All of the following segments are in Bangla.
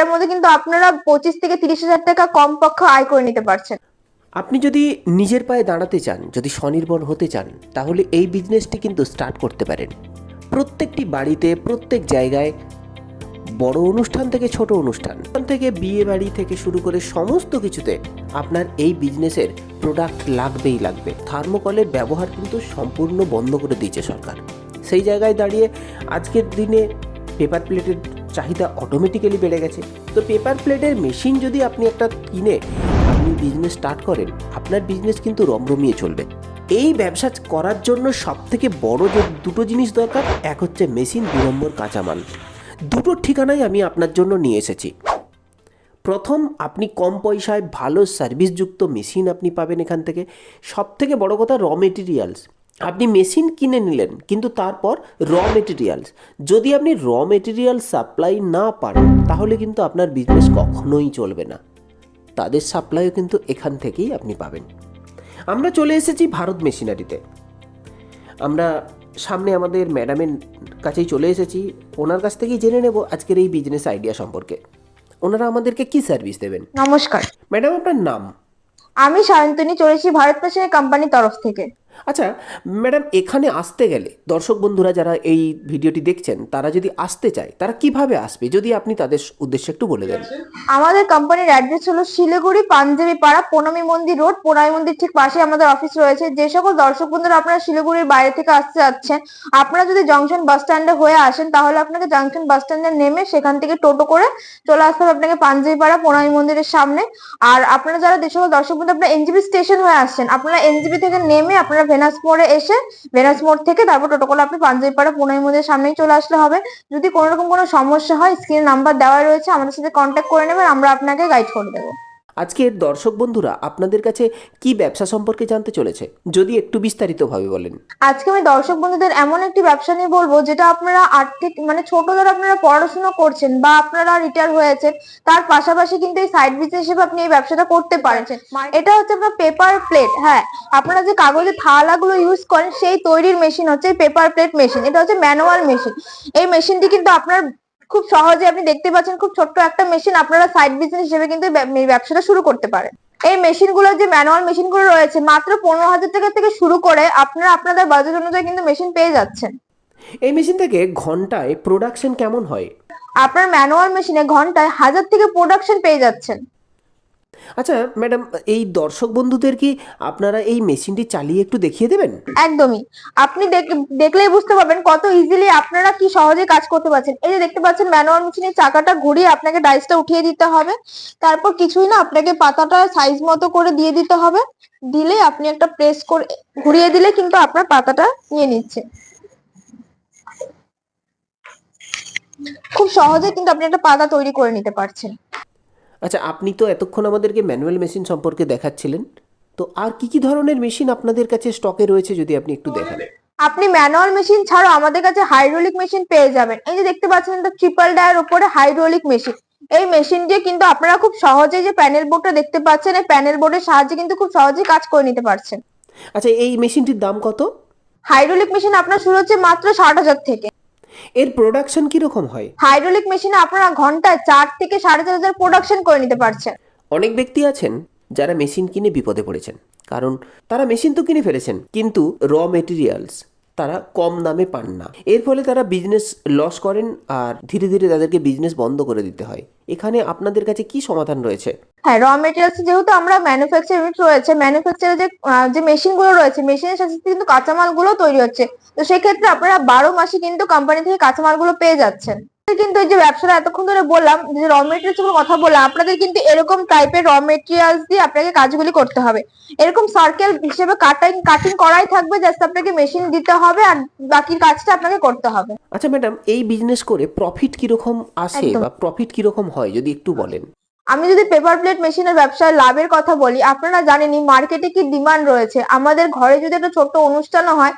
এটার মধ্যে কিন্তু আপনারা পঁচিশ থেকে তিরিশ হাজার টাকা কম পক্ষে আয় করে নিতে পারছেন। আপনি যদি নিজের পায়ে দাঁড়াতে চান, যদি স্বনির্ভর হতে চান, তাহলে এই বিজনেসটি কিন্তু স্টার্ট করতে পারেন। প্রত্যেকটি বাড়িতে, প্রত্যেক জায়গায় বড় অনুষ্ঠান থেকে ছোট অনুষ্ঠান থেকে বিয়ে বাড়ি থেকে শুরু করে সমস্ত কিছুতে আপনার এই বিজনেসের প্রোডাক্ট লাগবেই লাগবে। থার্মোকলের ব্যবহার কিন্তু সম্পূর্ণ বন্ধ করে দিয়েছে সরকার। সেই জায়গায় দাঁড়িয়ে আজকের দিনে পেপার প্লেটের চাহিদা অটোমেটিক্যালি বেড়ে গেছে। তো পেপার প্লেটের মেশিন যদি আপনি একটা কিনে আপনি বিজনেস স্টার্ট করেন, আপনার বিজনেস কিন্তু রমরমিয়ে চলবে। এই ব্যবসা করার জন্য সবথেকে বড় যে দুটো জিনিস দরকার, এক হচ্ছে মেশিন দু নম্বর কাঁচামাল। দুটো ঠিকানাই আমি আপনার জন্য নিয়ে এসেছি। প্রথম, আপনি কম পয়সায় ভালো সার্ভিসযুক্ত মেশিন আপনি পাবেন এখান থেকে। সব থেকে বড় কথা র মেটেরিয়ালস আপনি মেশিন কিনে নিলেন কিন্তু তারপর র মেটেরিয়ালস যদি আপনি র মেটেরিয়াল সাপ্লাই না পান তাহলে কিন্তু আপনার বিজনেস কখনোই চলবে না। তাদের সাপ্লাইও কিন্তু এখান থেকেই আপনি পাবেন। আমরা চলে এসেছি ভারত মেশিনারিতে। আমরা সামনে আমাদের ম্যাডামের কাছেই চলে এসেছি। ওনার কাছ থেকেই জেনে নেব আজকের এই বিজনেস আইডিয়া সম্পর্কে। ওনারা আমাদেরকে কি সার্ভিস দেবেন? নমস্কার। ম্যাডাম আপনার নাম? আমি সায়ন্তনী চলেছি ভারত পেশনের কোম্পানির তরফ থেকে। আচ্ছা ম্যাডাম, এখানে আসতে গেলে দর্শক বন্ধুরা যারা এই ভিডিওটি দেখছেন, তারা যদি আসতে চায়, তারা কীভাবে আসবে? যদি আপনি তাদের উদ্দেশ্যে একটু বলে দেন। আমাদের কোম্পানির অ্যাড্রেস হলো শিলিগুড়ি পাঞ্জাবি পাড়া প্রণামী মন্দির রোড প্রণামী মন্দির ঠিক পাশে আমাদের অফিস রয়েছে। যে সকল দর্শক বন্ধুরা আপনারা শিলিগুড়ির বাইরে থেকে আসতে যাচ্ছেন, আপনারা যদি জংশন বাস স্ট্যান্ডে হয়ে আসেন, তাহলে আপনাকে জংশন বাস স্ট্যান্ডে নেমে সেখান থেকে টোটো করে চলে আসতে হবে আপনাকে পাঞ্জাবি পাড়া প্রণামী মন্দিরের সামনে। আর আপনারা যারা যে সকল দর্শক বন্ধু, আপনারা এনজিবি স্টেশন হয়ে আসছেন, আপনারা এনজিবি থেকে নেমে আপনারা ভেনাস মোড়ে এসে ভেনাস মোড় থেকে তারপর টোটো করে আপনি পাঞ্জাবি পাড়া প্রণামী মন্দিরের সামনেই চলে আসলে হবে। যদি কোনোরকম কোনো সমস্যা হয় স্ক্রিনে নাম্বার দেওয়া রয়েছে, আমাদের সাথে কন্ট্যাক্ট করে নেবেন, আমরা আপনাকে গাইড করে দেবো। আজকের দর্শক বন্ধুরা, আপনাদের কাছে কি ব্যবসা সম্পর্কে জানতে চলেছে? যদি একটু বিস্তারিতভাবে বলেন। আজকে আমি দর্শক বন্ধুদের এমন একটি ব্যবসা নিয়ে বলব, যেটা আপনারা আর্থিক মানে ছোট যারা আপনারা পড়াশোনা করছেন বা আপনারা রিটায়ার হয়েছেন, তার পাশাপাশি কিন্তু এই সাইড বিজনেস হিসেবে আপনি এই ব্যবসাটা করতে পারছেন। এটা হচ্ছে আপনার পেপার প্লেট হ্যাঁ। আপনারা যে কাগজের থালাগুলো ইউজ করেন, সেই তৈরির মেশিন হচ্ছে পেপার প্লেট মেশিন এটা হচ্ছে ম্যানুয়াল মেশিন এই মেশিনটি কিন্তু আপনার খুব সহজে আপনি দেখতে পাচ্ছেন খুব ছোট্ট একটা মেশিন আপনারা সাইড বিজনেস হিসেবে কিন্তু ব্যবসাটা শুরু করতে পারেন। এই মেশিনগুলো যে ম্যানুয়াল মেশিনগুলো রয়েছে মাত্র পনেরো হাজার টাকা থেকে শুরু করে আপনারা আপনাদের বাজেট অনুযায়ী কিন্তু মেশিন পেয়ে যাচ্ছেন। এই মেশিন থেকে ঘন্টায় প্রোডাকশন কেমন হয়? আপনার ম্যানুয়াল মেশিনে ঘন্টায় হাজার থেকে প্রোডাকশন পেয়ে যাচ্ছেন। আচ্ছা ম্যাডাম এই দর্শক বন্ধুদের কি আপনারা এই মেশিনটি চালিয়ে একটু দেখিয়ে দেবেন? একদমই। আপনি দেখ- দেখলেই বুঝতে পারবেন কত ইজিলি আপনারা কি সহজে কাজ করতে পারছেন। এই যে দেখতে পাচ্ছেন ম্যানুয়াল মেশিনের চাকাটা ঘুরিয়ে আপনাকে ডাইসটা উঠিয়ে দিতে হবে। তারপর কিছুই না, আপনাকে পাতাটা সাইজ মতো করে দিয়ে দিতে হবে। দিলে আপনি একটা প্রেস করে, ঘুরিয়ে দিলে কিন্তু আপনার পাতাটা নিয়ে নিচ্ছে। খুব সহজে কিন্তু আপনি একটা পাতা তৈরি করে নিতে পারছেন। আচ্ছা আপনি তো এতক্ষণ আমাদেরকে ম্যানুয়াল মেশিন সম্পর্কে দেখাচ্ছিলেন। তো আর কি কি ধরনের মেশিন আপনাদের কাছে স্টকে রয়েছে যদি আপনি একটু দেখান আপনি ম্যানুয়াল মেশিন ছাড়াও আমাদের কাছে হাইড্রোলিক মেশিন পেয়ে যাবেন। এই যে দেখতে পাচ্ছেন তো ট্রিপল ডায়ের উপরে হাইড্রোলিক মেশিন এই মেশিন দিয়ে কিন্তু আপনারা খুব সহজেই যে প্যানেল বোর্ডটা দেখতে পাচ্ছেন এই প্যানেল বোর্ডের সাহায্যে কিন্তু খুব সহজেই কাজ করে নিতে পারছেন। আচ্ছা এই মেশিনটির দাম কত? হাইড্রোলিক মেশিন আপনার শুরু হচ্ছে মাত্র ষাট হাজার থেকে। এর প্রোডাকশন কীরকম হয়? হাইড্রোলিক মেশিনে আপনারা ঘন্টায় চার থেকে সাড়ে চার হাজার প্রোডাকশন করে নিতে পারছেন। অনেক ব্যক্তি আছেন যারা মেশিন কিনে বিপদে পড়েছেন। কারণ তারা মেশিন তো কিনে ফেলেছেন কিন্তু র মেটেরিয়ালস তারা কম দামে পান না। এর ফলে তারা বিজনেস লস করেন আর ধীরে ধীরে তাদেরকে বিজনেস বন্ধ করে দিতে হয়। এখানে আপনাদের কাছে কি সমাধান রয়েছে? হ্যাঁ র মেটেরিয়ালস যেহেতু আমরা ম্যানুফ্যাকচার ইউনিট রয়েছে ম্যানুফ্যাকচারের যে যে মেশিনগুলো রয়েছে মেশিনের সাথে কিন্তু কাঁচামালগুলো তৈরি হচ্ছে। তো সেক্ষেত্রে আপনারা বারো মাসে কিন্তু কোম্পানি থেকে কাঁচামালগুলো পেয়ে যাচ্ছেন। কিন্তু এই যে ব্যবসাটা এতক্ষণ ধরে বললাম যে র মেটেরিয়ালস কথা বললাম আপনাদের কিন্তু এরকম টাইপের র মেটেরিয়ালস দিয়ে আপনাকে কাজগুলি করতে হবে। এরকম সার্কেল হিসেবে কাটিং কাটিং করাই থাকবে জাস্ট আপনাকে মেশিন দিতে হবে আর বাকি কাজটা আপনাকে করতে হবে। আচ্ছা ম্যাডাম এই বিজনেস করে প্রফিট কীরকম আসে বা প্রফিট কীরকম হয় যদি একটু বলেন? আমি যদি পেপার প্লেট মেশিনের ব্যবসায় লাভের কথা বলি, আপনারা জানেনই মার্কেটে কি ডিমান্ড রয়েছে। আমাদের ঘরে যদি একটা ছোট্ট অনুষ্ঠানও হয়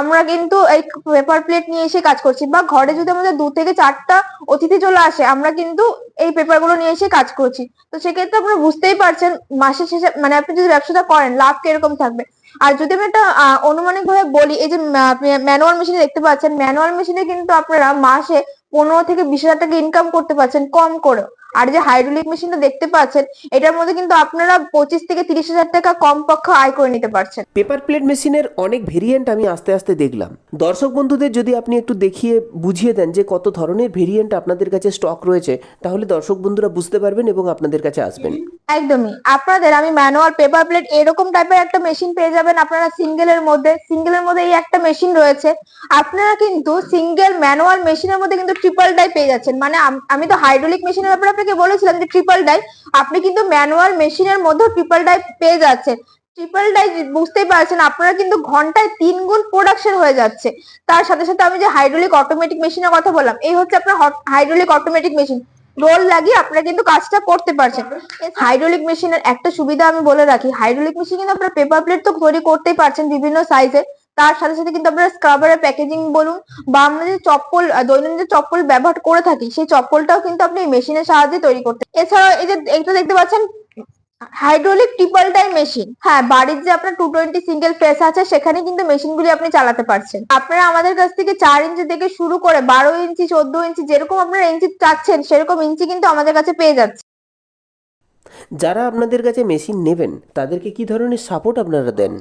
আমরা কিন্তু এই পেপার প্লেট নিয়ে এসে কাজ করছি বা ঘরে যদি আমাদের দু থেকে চারটা অতিথি চলে আসে, আমরা কিন্তু এই পেপারগুলো নিয়ে এসে কাজ করছি। তো সেক্ষেত্রে আপনারা বুঝতেই পারছেন, মাসের শেষে মানে আপনি যদি ব্যবসাটা করেন, লাভ কীরকম থাকবে? আর যদি আমি একটা অনুমানিক ভাবে বলি, এই যে ম্যানুয়াল মেশিনে দেখতে পাচ্ছেন ম্যানুয়াল মেশিনে কিন্তু আপনারা মাসে পনেরো থেকে বিশ হাজার টাকা ইনকাম করতে পারছেন, কম করে আর যে হাইড্রোলিক মেশিনটা দেখতে পাচ্ছেন, এটার মধ্যে কিন্তু আপনারা পঁচিশ থেকে তিরিশ হাজার টাকা কম পক্ষে আয় করে নিতে পারছেন। পেপার প্লেট মেশিনের অনেক ভেরিয়েন্ট আমি আস্তে আস্তে দেখলাম। দর্শক বন্ধুদের যদি আপনি একটু দেখিয়ে বুঝিয়ে দেন যে কত ধরনের ভেরিয়েন্ট আপনাদের কাছে স্টক রয়েছে, তাহলে দর্শক বন্ধুরা বুঝতে পারবেন এবং আপনাদের কাছে আসবেন। একদমই। আপনাদের আমি ম্যানুয়াল পেপার প্লেট এরকম টাইপের একটা মেশিন পেয়ে যাবেন আপনারা সিঙ্গেলের মধ্যে। সিঙ্গেলের মধ্যে এই একটা মেশিন রয়েছে। আপনারা কিন্তু সিঙ্গেল ম্যানুয়াল মেশিনের মধ্যে কিন্তু ট্রিপল ডাই পেয়ে যাচ্ছেন। মানে আমি তো হাইড্রোলিক মেশিনের ব্যাপারে আপনাকে বলেছিলাম যে ট্রিপল ডাই আপনি কিন্তু ম্যানুয়াল মেশিনের মধ্যেও ট্রিপল ডাই পেয়ে যাচ্ছেন। ট্রিপল ডাই বুঝতেই পারছেন, আপনারা কিন্তু ঘন্টায় তিন গুণ প্রোডাকশন হয়ে যাচ্ছে। তার সাথে সাথে আমি যে হাইড্রোলিক অটোমেটিক মেশিনের কথা বললাম, এই হচ্ছে আপনার হাইড্রোলিক অটোমেটিক মেশিন রোল লাগিয়ে আপনারা কিন্তু কাজটা করতে পারছেন। হাইড্রোলিক মেশিনের একটা সুবিধা আমি বলে রাখি হাইড্রোলিক মেশিন কিন্তু আপনারা পেপার প্লেট তো তৈরি করতেই পারছেন বিভিন্ন সাইজের তার সাথে সাথে কিন্তু আপনারা স্ক্রাবারের প্যাকেজিং বলুন বা আমরা যে চপ্পল দৈনন্দিন যে চপ্পল ব্যবহার করে থাকি, সেই চপ্পলটাও কিন্তু আপনি এই মেশিনের সাহায্যে তৈরি করতে এছাড়াও এই যে এটা দেখতে পাচ্ছেন হাইড্রোলিক ট্রিপল ডাই মেশিন হ্যাঁ বাড়ির যে আপনার টু টোয়েন্টি সিঙ্গেল ফেস আছে, সেখানে কিন্তু মেশিনগুলি আপনি চালাতে পারছেন। আপনারা আমাদের কাছ থেকে চার ইঞ্চি থেকে শুরু করে বারো ইঞ্চি চোদ্দ ইঞ্চি যেরকম আপনারা ইঞ্চি চাচ্ছেন, সেরকম ইঞ্চি কিন্তু আমাদের কাছে পেয়ে যাচ্ছে। যারা আপনাদের কাছে মেশিন নেবেন, তাদেরকে কি ধরনের সাপোর্ট আপনারা দেন?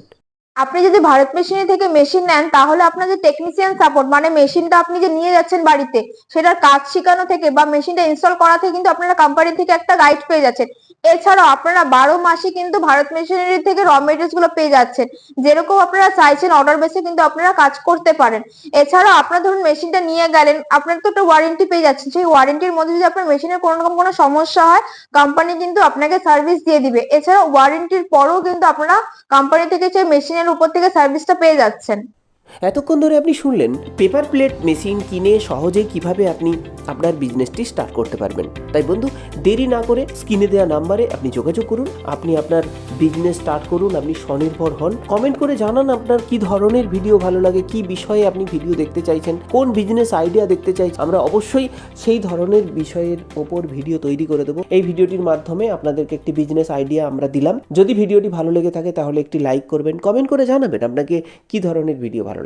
আপনি যদি ভারত মেশিন থেকে মেশিন নেন, তাহলে আপনার যে টেকনিশিয়ান সাপোর্ট মানে মেশিনটা আপনি যে নিয়ে যাচ্ছেন বাড়িতে, সেটার কাজ শেখানো থেকে বা মেশিনটা ইনস্টল করা থেকে কিন্তু আপনারা কোম্পানি থেকে একটা গাইড পেয়ে যাচ্ছেন। এছাড়াও আপনারা বারো মাসে কিন্তু ভারত মেশিনারি থেকে র মেটেরিয়ালসগুলো পেয়ে যাচ্ছেন। যেরকম আপনারা চাইছেন অর্ডার বেসে কিন্তু আপনারা কাজ করতে পারেন। এছাড়াও আপনার ধরুন মেশিনটা নিয়ে গেলেন, আপনার তো একটা ওয়ারেন্টি পেয়ে যাচ্ছেন। সেই ওয়ারেন্টির মধ্যে যদি আপনার মেশিনের কোনো রকম কোনো সমস্যা হয় কোম্পানি কিন্তু আপনাকে সার্ভিস দিয়ে দিবে। এছাড়াও ওয়ারেন্টির পরেও কিন্তু আপনারা কোম্পানি থেকে সেই মেশিনের উপর থেকে সার্ভিসটা পেয়ে যাচ্ছেন। এতক্ষণ ধরে আপনি শুনলেন পেপার প্লেট মেশিন কিনে সহজেই কীভাবে আপনি আপনার বিজনেসটি স্টার্ট করতে পারবেন। তাই বন্ধু, দেরি না করে স্ক্রিনে দেওয়া নাম্বারে আপনি যোগাযোগ করুন, আপনি আপনার বিজনেস স্টার্ট করুন, আপনি স্বনির্ভর হন। কমেন্ট করে জানান আপনার কি ধরনের ভিডিও ভালো লাগে, কি বিষয়ে আপনি ভিডিও দেখতে চাইছেন, কোন বিজনেস আইডিয়া দেখতে চাইছেন। আমরা অবশ্যই সেই ধরনের বিষয়ের ওপর ভিডিও তৈরি করে দেবো। এই ভিডিওটির মাধ্যমে আপনাদেরকে একটি বিজনেস আইডিয়া আমরা দিলাম। যদি ভিডিওটি ভালো লেগে থাকে তাহলে একটি লাইক করবেন কমেন্ট করে জানাবেন আপনাকে কি ধরনের ভিডিও ভালো